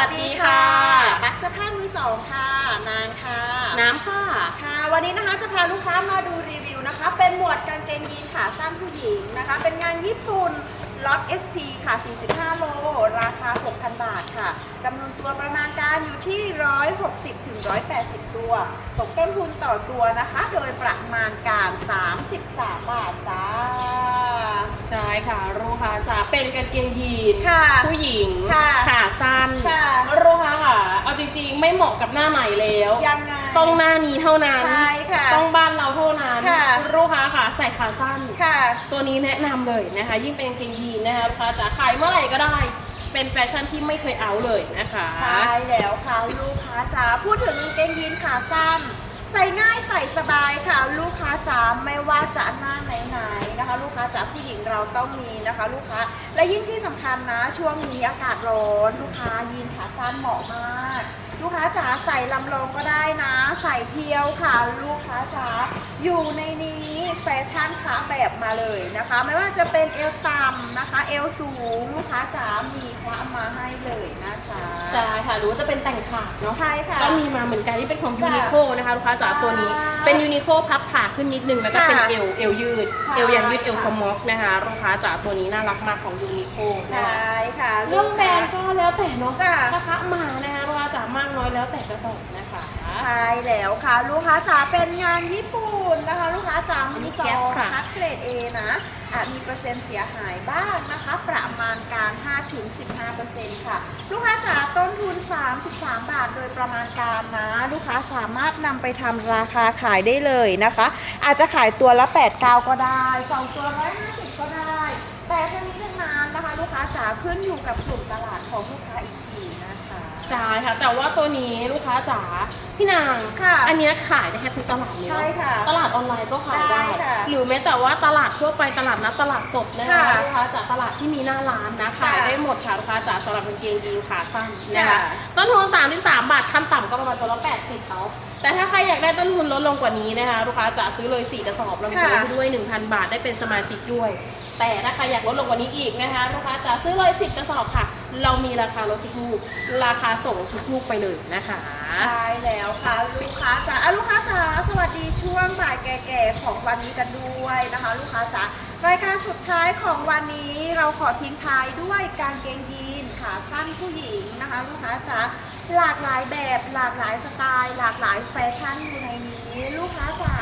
วัสดีค่ะปักเสื้อผ้ามือสองค่ะ นางค่ะ น้ำค่ะ ค่ะ วันนี้นะคะจะพาลูกค้ามาดูรีวิวนะคะ เป็นหมวดกางเกงยีนขาสั้นผู้หญิงนะคะ เป็นงานญี่ปุ่นล็อต SP ค่ะ 45 โล ราคา 6,000 บาทค่ะ จำนวนตัวประมาณการอยู่ที่ 160ถึง180 ตัว ตกต้นทุนต่อตัวนะคะ โดยประมาณการ 33 บาทจ้า ใช่ค่ะลูกค้าจะเป็นกางเกงยีนค่ะผู้หญิงค่ะขาสั้นค่ะลูกค้าค่ะเอาจริงๆ ไม่เหมาะกับหน้าไหนแล้วยังไงต้องหน้านี้เท่านั้น ใช่ค่ะต้องบ้านเราเท่านั้นค่ะลูกค้าค่ะใส่ขาสั้นค่ะ ตัวนี้แนะนำเลยนะคะ ยิ่งเป็นกางเกงยีนนะคะลูกค้าจะขายเมื่อไหร่ก็ได้เป็นแฟชั่นที่ไม่เคยเอาเลยนะคะ ใช่แล้วค่ะ ลูกค้าจ๋าพูดถึงกางเกงยีนขาสั้น ใส่ง่ายใส่สบายค่ะ ลูกค้าจ๋าไม่ว่าจะหน้าไหนๆนะคะ ลูกค้าจ๋าผู้หญิงเราต้องมีนะคะ ลูกค้าและยิ่งที่สำคัญนะ ช่วงนี้อากาศร้อน ลูกค้ายีนขาสั้นเหมาะมาก ลูกค้าจ๋าใส่ลำลองก็ได้นะ ใส่เที่ยวค่ะ ลูกค้าจ๋าอยู่ในนี้แฟชั่นขาแบบมาเลยนะคะ ไม่ว่าจะเป็นเอวต่ำนะคะ เอวสูงลูกค้าจ๋ามีคว้ามาให้เลยนะคะใช่ค่ะหรือว่าจะเป็นแต่งขาดเนาะใช่ค่ะ ก็มีมาเหมือนกันที่เป็นของยูจ้ะนิโคนะคะลูกค้าจ๋าตัวนี้อ่าเป็นยูนิโคพับขาขึ้นนิดนึงแล้วก็เป็นค่ะเอวเอวยืดใช่เอวยังยืดเอวสม็อกนะคะลูกค้าจ๋าตัวนี้น่ารักมากของยูนิโคใช่ค่ะเรื่องแบรนด์ก็ก็ แล้วแต่เนาะจ้ะนะคะมานะคะลูกค้าจ๋ามากน้อยแล้วแต่กระสอบนะคะ ใช่แล้วค่ะ ลูกค้าจ๋าเป็นงานญี่ปุ่นนะคะ ลูกค้าจ๋าอันนี้มีสอแก๊ปงค่ะคัดเกรด A นะอาจมีเปอร์เซ็นต์เสียหายบ้างนะคะ ประมาณการ 5-15%ค่ะ ลูกค้าจ๋าต้นทุน 33 บาท โดยประมาณการนะ ลูกค้าสามารถนำไปทำราคาขายได้เลยนะคะ อาจจะขายตัวละ 8-9 ก็ได้สองตัว150ก็ได้ แต่ทั้งนี้ทั้งนั้นนะคะ ลูกค้าจ๋าขึ้นอยู่กับกลุ่มตลาดของลูกค้าอีกทีนะ ใช่ค่ะ แต่ว่าตัวนี้ลูกค้าจ๋าพี่นางค่ะอันเนี้ยขายได้แค่ทุกตลาดเลยเนอใช่ค่ะตลาดออนไลน์ก็ขายได้ ได้ค่ะหรือแม้แต่ว่าตลาดทั่วไปตลาดนัดตลาดสดนะคะค่ะลูกค้าจ๋าตลาดที่มีหน้าร้านนะขายค่ะได้หมดค่ะลูกค้าจ๋าสำหรับกางเกงยีนขาสั้นนะคะค่ะ ต้นทุน33 บาทขั้นต่ำก็ประมาณตัวละ80เขาแต่ถ้าใครอยากได้ต้นทุนลดลงกว่านี้นะคะลูกค้าจ๋าซื้อเลย4กระสอบเรามีส่วนลดให้ด้วย 1,000 บาทได้เป็นสมาชิกด้วย แต่ถ้าใครอยากลดลงกว่านี้อีกนะคะลูกค้าจ๋าซื้อเลย10กระสอบค่ะ เรามีราคาลดทุกลูกราคาส่งทุกลูกไปเลยนะคะ ใช่แล้วค่ะ ลูกค้าจ๋าอะลูกค้าจ๋าสวัสดีช่วงบ่ายแก่ๆของวันนี้กันด้วยนะคะ ลูกค้าจ๋ารายการสุดท้ายของวันนี้เราขอทิ้งท้ายด้วยกางเกงยีนขาสั้นผู้หญิงนะคะ ลูกค้าจ๋าหลากหลายแบบหลากหลายสไตล์ หลากหลายแฟชั่นอยู่ในนี้ ลูกค้าจ๋า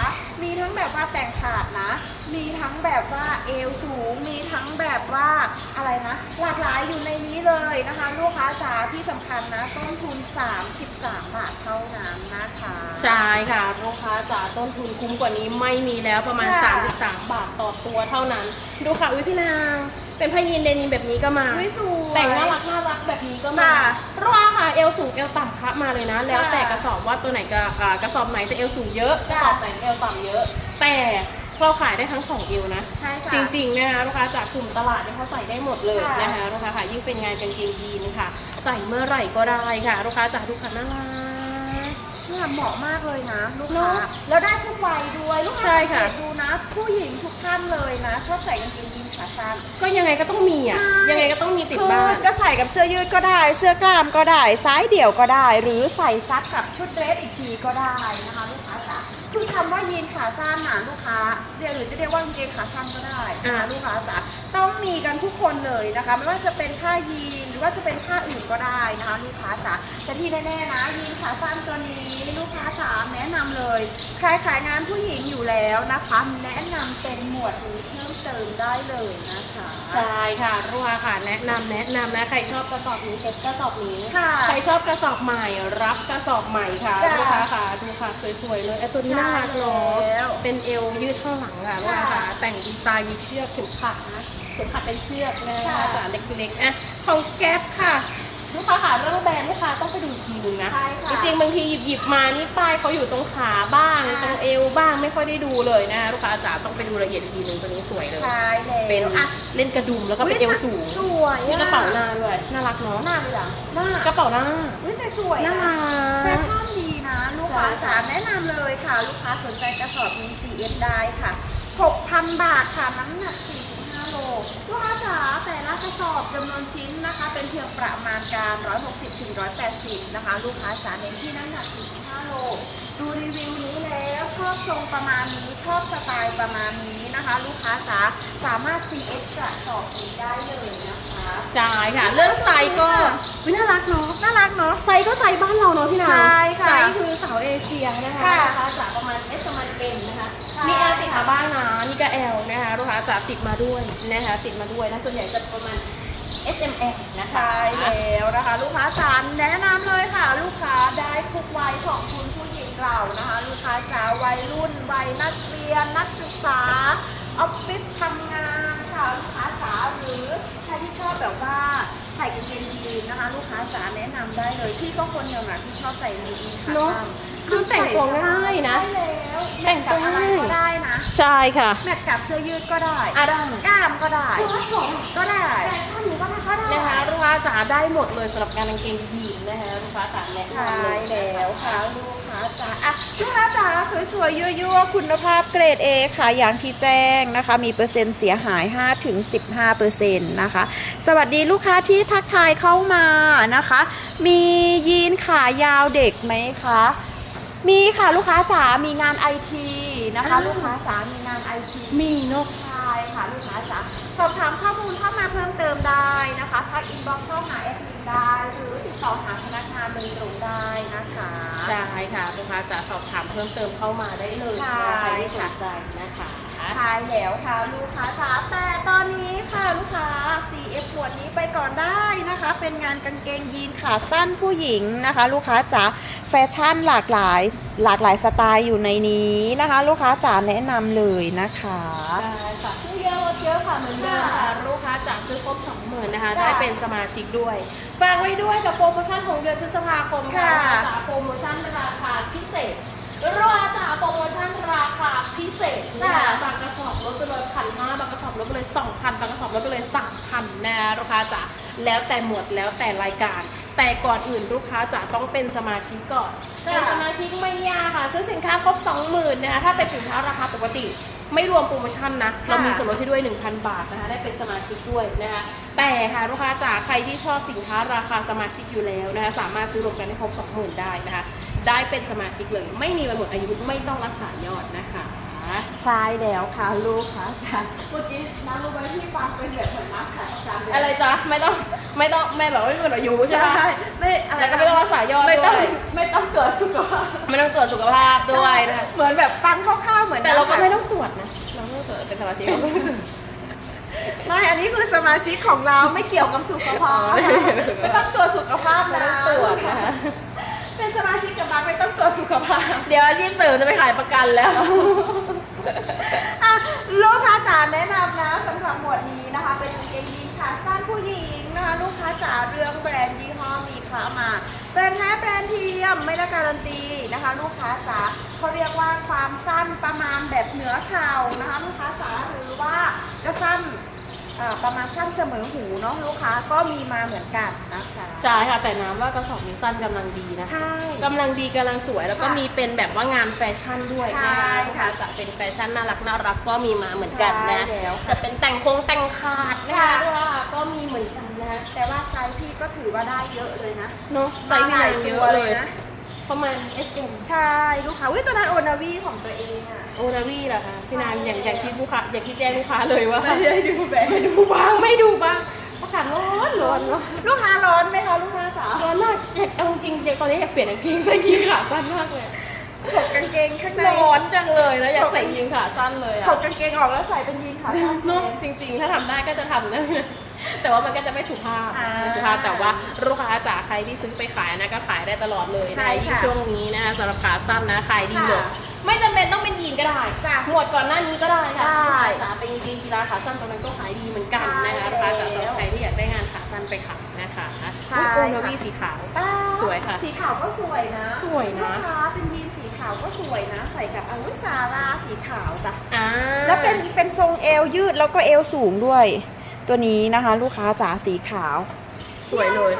มีทั้งแบบว่าแต่งขาดนะ มีทั้งแบบว่าเอวสูง มีทั้งแบบว่าอะไรนะ หลากหลายอยู่ในนี้เลยนะคะ ลูกค้าจ๋าที่สำคัญนะ ต้นทุน 33 บาทเท่านั้นนะคะ ใช่ค่ะลูกค้าจ๋าต้นทุนคุ้มกว่านี้ไม่มีแล้วประมาณ ค่ะ 33 บาทต่อตัวเท่านั้น ดูค่ะอุ้ยพี่นางเป็นผ้ายีนเดนิมแบบนี้ก็มา อุ๊ยสวย แต่งน่ารักน่ารักแบบนี้ก็มาจ้ะราคาค่ะเอวสูงเอวต่ำครับมาเลยนะ แล้วแต่กระสอบว่าตัวไหนก็อ่ากระสอบไหนจะเอวสูงเยอะกจ้ะระสอบไหนเอวต่ำเยอะ แต่เราขายได้ทั้งสองเอวนะ ใช่ค่ะ จริงๆนะคะลูกค้าจากกลุ่มตลาดเนี่ยเขาใส่ได้หมดเลยค่ะ นะคะลูกค้าค่ะยิ่งเป็นงานกางเกงยีนค่ะ ใส่เมื่อไหร่ก็ได้ค่ะลูกค้าจากทุกคันน่ารัก เนี่ยเหมาะมากเลยนะ ลูกเนค้าอะแล้วได้ทุกวัยด้วยลูกใช่ค้าสังค่ะเกตดูนะ ผู้หญิงทุกท่านเลยนะ ชอบใส่กางเกงยีนขาสั้น ก็ยังไงก็ต้องมีอะ ใช่ ยังไงก็ต้องมีติดคือบ้าน จะใส่กับเสื้อยืดก็ได้ เสื้อกล้ามก็ได้ซ้ายเดี่ยวก็ได้ หรือใส่ซัดกับชุดเดรสอีกทีก็ได้นะคะ ลูกค้าจ๋า คือคำว่ายีนขาสั้นน่ะลูกค้าเรียกหรือจะเรียกว่ากางเกงขาสั้นก็ได้นะคะอ่าลูกค้าจ๋าต้องมีกันทุกคนเลยนะคะ ไม่ว่าจะเป็นผ้ายีนหรือว่าจะเป็นผ้าอื่นก็ได้นะคะ ลูกค้าจ๋าแต่ที่แน่ๆนะยีนขาสั้นตัวนี้ลูกค้าจ๋าแนะนำเลย ใครขายงานผู้หญิงอยู่แล้วนะคะ แนะนำเป็นห มวดนี้เพิ่มเติมได้เลยนะคะใช่ค่ะลูกค้าค่ะแนะนำแนะนำนะใครชอบกระสอบนี้เช็คกระสอบนี้ ค่ะ ใครชอบกระสอบใหม่รับกระสอบใหม่ค่ะจ้ะลูกค้าค่ะดูค่ะสวยๆเลยไอ้ตัวนี้น่ารักเนาะใช่แล้วเป็นเอวยืดข้างหลังค่ะลูกค้าค่ะค่ะแต่งดีไซน์มีเชือกเข็มขัดนะเข็มขัดเป็นเชือกนะค่ะคะจ๋าเล็กๆอะของแก๊ปค่ะ ลูกค้าค่ะเรื่องแบรนด์ลูกค้า ริงๆบางทีหยิบหยิบๆมานี่ป้ายเขาอยู่ตรงขาบ้างค่ะตรงเอวบ้างไม่ค่อยได้ดูเลยนะลูกค้าจ๋าต้องไปดูละเอียดอีกทีนึงตัวนี้สวยเลย ใช่แล้วเป็นอะเล่นกระดุมแล้วก็เป็นเอวสูงสวยมีอ่กระเป๋าหน้าด้วยน่ารักเนาะหน้าเลยเหรอหน้ากระเป๋าหน้าเฮ้ยแต่สวยน่านะรัแฟกชั่นดีนะ ลูกค้าใช่จ๋าค่ะแนะนำเลยค่ะ ลูกค้าสนใจกระสอบนี้ 4S ได้ค่ะ 6,000 บาทค่ะน้ำหนัก4-5โลูกค้าจ๋าแต่ละกระสอบจำนวนชิ้นนะคะ เป็นเพียงประมาณการ 160ถึง180 นะคะ ลูกค้าจ๋าเน้นที่น้ำหนัก45โล ดูรีวิวนี้แล้วชอบทรงประมาณนี้ชอบสไตล์ประมาณนี้นะคะ ลูกค้าจ๋าสามารถ CX กระสอบนี้ได้เลยนะคะ ใช่ค่ะ เรื่องไซส์ก็วิน่ารักเนาะน่ารักเนาะไซส์ก็ไซส์บ้านเราเนาะพี่นางใช่ค่ะ ไซส์คือสาวเอเชียนะคะค่ะ ลูกค้าจะประมาณ S ประมาณ M นะคะใช่ มี L ติดมาบ้างนะนี่ก็ L นะคะลูกค้าจะติดมาด้วยนะคะติดมาด้วยนะส่วนใหญ่จะประมาณ S M L นะคะ ใช่แล้วนะคะ ลูกค้าจ๋าแนะนำเลยค่ะ ลูกค้าได้ทุกวัยของคุณผู้หญิง เรานะคะ ลูกค้าจ๋าวัยรุ่นวัยนักเรียนนักศึกษาออฟฟิศทำงานค่ะลูกค้าจ๋าหรือใครที่ชอบแบบว่าใส่กางเกงยีนนะคะ ลูกค้าจ๋าแนะนำได้เลยพี่ก็คนหนึ่งอะที่ชอบใส่ในยีนขาเนอะ สั้นคือแต่งตัวง่ายนะ ใช่แล้วแต่งตัวแมทกับอะไรก็ได้นะใช่ค่ะ แมทกับเสื้อยืดก็ได้อะได้ กล้ามก็ได้ใช่ของก็ได้แฟชั่นก็ได้ก็ได้ นะคะลูกค้าจ๋าได้หมดเลยสำหรับการกางเกงยีนนะคะลูกค้าจ๋าแนะใช่นำเลยแล้วค่ะลูกค้า จ๋าอะลูกค้าจ๋าสวยๆยั่วๆคุณภาพเกรด A ค่ะอย่างที่แจ้งนะคะ มีเปอร์เซ็นต์เสียหาย 5-15เปอร์เซ็นต์นะคะ สวัสดีลูกค้าที่ทักทายเข้ามานะคะ มียีนขายาวเด็กไหมคะ มีค่ะลูกค้าจ๋ามีงานไอทีนะคะ ลูกค้าจ๋ามีงานไอทีมีเนา สอบถามข้อมูลเข้ามาเพิ่มเติมได้นะคะทักอินบ็อกซ์เข้าหาแอดมินได้ หรือติดต่อหาพนักงานโดยตรงได้นะคะใช่ค่ะลูกค้าจะสอบถามเพิ่มเติมเข้ามาได้เลยใช่ใครที่สนใจนะคะใช่แล้วค่ะลูกค้าจ๋าแต่ตอนนี้ค่ะลูกค้า CF ขวดนี้ไปก่อนได้นะคะ เป็นงานกางเกงยีนขาสั้นผู้หญิงนะคะ ลูกค้าจ๋าแฟชั่นหลากหลายหลากหลายสไตล์อยู่ในนี้นะคะ ลูกค้าจ๋าแนะนำเลยนะคะได้ค่ะซื้อเยอะล ดเยอะค่ะเหมือนเดิมค่ะลูกค้าจะซื้อครบสองหมื่นนะคะจ้ะได้เป็นสมาชิกด้วย ฝากไว้ด้วยกับโปรโมชั่นของเดือนพฤษภาคมค่ะค่ะจากโปรโมชั่นราคาพิเศษราจากโปรโมชั่นราคาพิเศษนะคะบางกระสอบลดไปเลยพันห้าบางกระสอบลดไปเลยสองพันบางกระสอบลดไปเลยสามพันนะคะลูกค้าจ๋าแล้วแต่หมวดแล้วแต่รายการ แต่ก่อนอื่นลูกค้าจะต้องเป็นสมาชิกก่อนจ้ะเป็นสมาชิกไม่ยากค่ะ ซื้อสินค้าครบ20,000นะคะถ้าเป็นสินค้าราคาปกติ ไม่รวมโปรโมชั่นนะค่ะเรามีส่วนลดให้ด้วย 1,000 บาทนะคะ ได้เป็นสมาชิกด้วยนะคะ แต่ค่ะลูกค้าจ๋าใครที่ชอบสินค้าราคาสมาชิกอยู่แล้วนะคะ สามารถซื้อรวมกันได้ครบ20,000ได้นะคะ ได้เป็นสมาชิกเลย ไม่มีวันหมดอายุ ไม่ต้องรักษายอดนะคะ ใช่แล้วค่ะลูกค้าจ๋าเมื่อกี้น้ำรู้ไหมที่ฟังเป็นแบบเหมือนนักขายประกันเลยอะไรจ๊ะไม่ต้องไม่ต้องไม่แบบว่าไม่มีวันอายุใช่ไหมไม่อะไรแล้วก็ไม่ต้องรักษายอดไม่ต้องด้วยไม่ต้องตรวจสุขภาพไม่ต้องตรวจสุขภาพด้วยนะคะเหมือนแบบฟังคร่าวๆเหมือนแต่เราก็นัขยไม่ต้องตรวจนะเราไม่ต้องตรวจเป็นสมาชิกไม่อันนี้คือสมาชิกของเราไม่เกี่ยวกับสุขภาพอ๋อไม่ต้องตรวจสุขภาพไม่นะต้องตรวจนะคะ เป็นสมาชิกกับบังไม่ต้องตรวจสุขภาพ เดี๋ยวอาชีพเสริมจะไปขายประกันแล้ว อะลูกค้าจ๋าแนะนำนะสำหรับหมวดนี้นะคะ เป็นกางเกงยีนขาสั้นผู้หญิงนะคะลูกค้าจ๋าเรื่องแบรนด์ยี่ห้อมีค้ามาแบรนด์แท้แบรนด์เทียมไม่ได้การันตีนะคะ ลูกค้าจ๋าเขาเรียกว่าความสั้นประมาณแบบเหนือเข่านะคะ ลูกค้าจ๋าหรือว่าจะสั้น เอ่อประมาณสั้นเสมอหูเนาะลูกค้าก็มีมาเหมือนกันนะคะใช่ค่ะ แต่น้ำว่ากระสอบนี้สั้นกำลังดีนะใช่ กำลังดีกำลังสวยแล้วก็ค่ะมีเป็นแบบว่างานแฟชั่นด้วยใช่นะคะค่ะจะเป็นแฟชั่นน่ารักน่ารักก็มีมาเหมือนกันนะใช่แล้วค่ะจะเป็นแต่งโครงแต่งขาดนะค่ะคะว่าก็มีเหมือนกันนะแต่ว่าไซส์พี่ก็ถือว่าได้เยอะเลยนะ เนาะไซส์พี่นางเยอะเลยนะ ประมาณ S M ใช่ลูกค้าวิตัวนั้นโอนาวีของตัวเองอะโอนาวี่เหรอคะพี่นางอย่างอย่างที่ลูกค้าอย่างที่แจ้งลูกค้าเลยว่าไม่ได้ดูแบบไม่ดูบ้างไม่ดูบ้างอากาศร้อนร้อนเนาะลูกค้าร้อนไหมคะลูกค้าจ๋าร้อนมากอยากเอาจริงๆตอนนี้อยากเปลี่ยนกางเกงใส่ยีนขาสั้นมากเลย ถกกางเกงข้างในร้อนจังเลยแล้วอยากใส่ยีนขาสั้นเลยถอะกกางเกงออกแล้วใส่เป็นยีนขาสั้นเนาะจริงๆ ถ้าทำได้ก็จะทำนะแต่ว่ามันก็จะไม่สุภาพอ่าไม่สุภาพแต่ว่าลูกค้าจ๋าใครที่ซื้อไปขายนะก็ขายได้ตลอดเลยใช่นะยิ่งค่ะช่วงนี้นะคะสำหรับขาสั้นนะขายดีเลยค่ะไม่จำเป็นต้องเป็นยีนก็ได้จ้ะหมวดก่อนหน้านี้ก็ได้ค่ะได้ลูกค้าจ๋าเป็นยีนกีฬาขาสั้นตอนนั้นก็ขายดีเหมือนกันนะคะใช่ลูกค้าจ๋าแล้วสำหรับใครที่อยากได้งานขาสั้นไปขายนะคะใช่อุ๊ยโอค่ะนาวีสีขาวป้าสวยค่ะ สีขาวก็สวยนะ สวยนะลูกค้าเป็นยีนสีขาวก็สวยนะ ใส่กับอาวุธสาราสีขาวจ้ะอ่าแล้วเป็นเป็นทรงเอวยืดแล้วก็เอวสูงด้วย ตัวนี้นะคะ ลูกค้าจ๋าสีขาว สวยเลย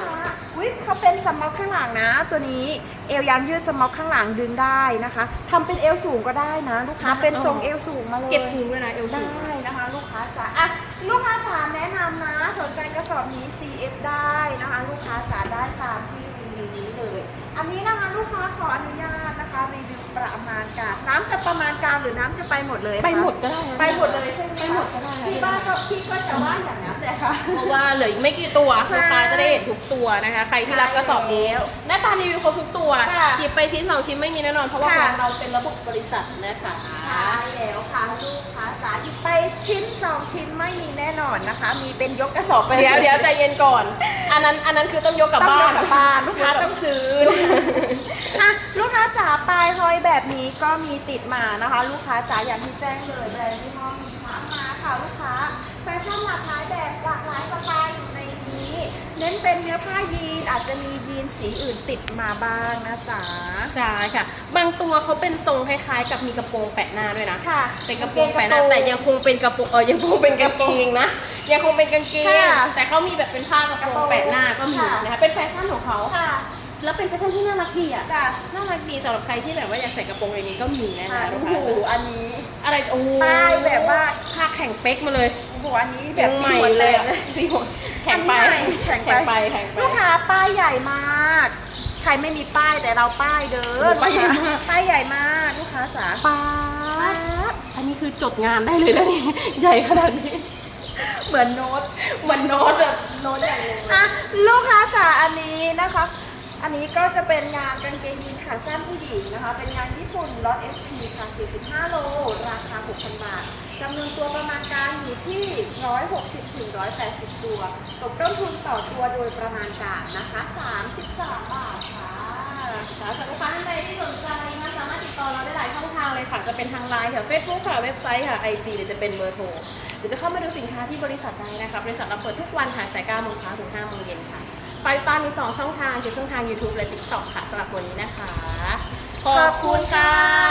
อุ้ยเขาเป็นสม็อกข้างหลังนะ ตัวนี้เอวยางยืดสม็อกข้างหลังดึงได้นะคะทำเป็นเอวสูงก็ได้นะ ลูกค้าเป็นทรงเอวสูงมาเลยเก็บพุงด้วยนะเอลสูงได้นะคะ ลูกค้าจ๋าอะลูกค้าจ๋าแนะนำนะ สนใจกระสอบนี้ CF ได้นะคะ ลูกค้าจ๋าได้ตามที่รีวิวนี้เลย อันนี้นะคะลูกค้าขออนุญาตนะคะรีวิวประมาณการ น้ำจะประมาณการหรือน้ำจะไปหมดเลยคะไปหมดก็ได้นะไปหมดเลยใช่ไหมคะไปหมดก็ได้พี่บ้านก็พี่ก็จะว่าอย่างนั้นเลยค่ะ เพราะว่าเหลืออีกไม่กี่ตัวใช่ลูกค้าจะได้เห็นทุกตัวนะคะ ใครที่รับกระสอบนี้ใช่แล้วหน้าตารีวิวครบทุกตัวค่ะหยิบไปชิ้นสองชิ้นไม่มีแน่นอน เพราะว่าค่ะ ของเราเป็นระบบบริษัทนะคะ ใช่แล้วค่ะลูกค้าจ๋าหยิบไปชิ้นสองชิ้นไม่มีแน่นอนนะคะ มีเป็นยกกระสอบไปเดี๋ยวเดี๋ยวใจเย็นก่อน อันนั้นอันนั้นคือต้องยกกลับต้องบ้ายน กกลับบ้านลูกค้าต้องซื้อ อะลูกค้าจ๋าปลายห้อยแบบนี้ก็มีติดมานะคะ ลูกค้าจ๋าอย่างที่แจ้งเลยแบรนด์ที่ห้องมี ถามมาค่ะลูกค้าแฟชั่นหลากหลายแบบหลากหลายสไตล์อยู่ในนี้ เน้นเป็นเนื้อผ้ายีนอาจจะมียีนสีอื่นติดมาบ้างนะจ๋าใช่ค่ะ บางตัวเขาเป็นทรงคล้ายๆ กับมีกระโปรงแปะหน้าด้วยนะค่ะเป็นกระโปรงแปะหน้าแต่ยังคงเป็นกระโปรงเออยังคงเป็นกางเกงนะยังคงเป็นกางเกงค่ะแต่เขามีแบบเป็นผ้ากระโปรงแปะหน้าก็มีค่ะนะคะเป็นแฟชั่นของเขาค่ะ แล้วเป็นแฟชั่นที่น่ารักดีอะจ้ะน่ารักดีสำหรับใครที่แบบว่าอยากใส่กระโปรงอย่างนี้ก็มีนะใช่คะโอ้ลูกโหค้าอันนี้อะไรโอ้ป้ายแบบว่าผ้าแข่งเป๊กมาเลยโอ้โหอันนี้แบแบบบใหม่เลยอะพี่หัวแข่งไปอันนี้ใหม่แข่งไปไปแข่งไปลูกค้าป้ายใหญ่มากใครไม่มีป้ายแต่เราป้ายเด้อป้ายใหญ่มากป้ายใหญ่มากลูกค้าจ๋าป๊าบอันนี้คือจดงานได้เลยนะนี่ใหญ่ขนาดนี้เหมือนโน้ตเหมือนโน้ตแบบโน้ตอย่างหนึงเลยอะลูกค้าจ๋าอันนี้นะคะ อันนี้ก็จะเป็นงานกางเกงยีนขาสั้นผู้หญิงนะคะ เป็นงานญี่ปุ่นล็อต SP ค่ะ 45 โล ราคา 6,000 บาทจำนวนตัวประมาณการอยู่ที่ 160ถึง180 ตัว ตกต้นทุนต่อตัวโดยประมาณการนะคะ 33 บาทค่ะ ค่ะสำหรับลูกค้าท่านใดที่สนใจนะสามารถติดต่อเราได้หลายช่องทางเลยค่ะ จะเป็นทางไลน์ค่ะ Facebook ค่ะ เว็บไซต์ค่ะ IG หรือจะเป็นเบอร์โทรหรือจะเข้ามาดูสินค้าที่บริษัทได้นะคะบริษัทเราเปิดทุกวันค่ะแต่9โมงเช้าถึง5โมงเย็นค่ะไฟตามมี 2 ช่องทางคือช่องทาง YouTube และ TikTok ค่ะสำหรับวันนี้นะคะ ขอบคุณค่ะ